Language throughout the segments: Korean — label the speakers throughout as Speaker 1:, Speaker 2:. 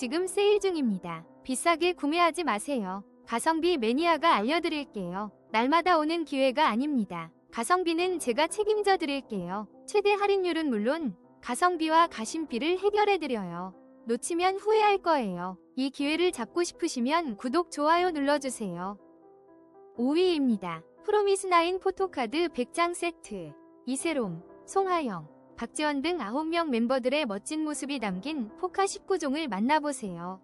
Speaker 1: 지금 세일 중입니다. 비싸게 구매하지 마세요. 가성비 매니아가 알려드릴게요. 날마다 오는 기회가 아닙니다. 가성비는 제가 책임져 드릴게요. 최대 할인율은 물론 가성비와 가심비를 해결해 드려요. 놓치면 후회할 거예요. 이 기회를 잡고 싶으시면 구독, 좋아요 눌러주세요. 5위입니다. 프로미스나인 포토카드 100장 세트. 이세롬, 송하영, 박지원 등 9명 멤버들의 멋진 모습이 담긴 포카 19종을 만나보세요.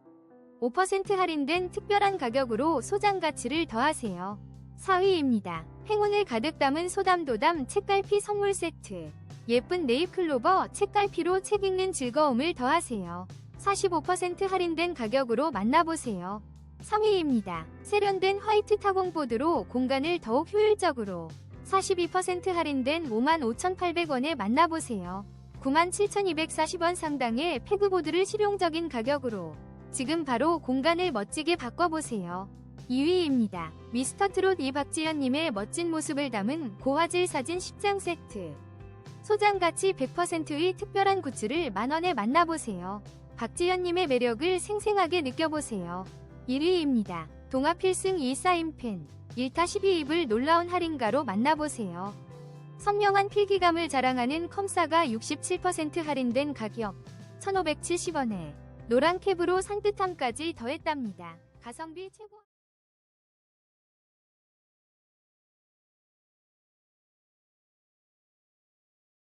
Speaker 1: 5% 할인된 특별한 가격으로 소장 가치를 더하세요. 4위입니다. 행운을 가득 담은 소담도담 책갈피 선물 세트. 예쁜 네잎 클로버 책갈피로 책 읽는 즐거움을 더하세요. 45% 할인된 가격으로 만나보세요. 3위입니다. 세련된 화이트 타공보드로 공간을 더욱 효율적으로 42% 할인된 55,800원에 만나보세요. 97,240원 상당의 페그보드를 실용적인 가격으로 지금 바로 공간을 멋지게 바꿔보세요. 2위입니다. 미스터트롯 이박지연님의 멋진 모습을 담은 고화질 사진 10장 세트. 소장 가치 100%의 특별한 굿즈를 만원에 만나보세요. 박지연님의 매력을 생생하게 느껴보세요. 1위입니다. 동화 필승 2사인펜 1타 12입을 놀라운 할인가로 만나보세요. 선명한 필기감을 자랑하는 컴사가 67% 할인된 가격 1570원에 노란 캡으로 산뜻함까지 더했답니다. 가성비 최고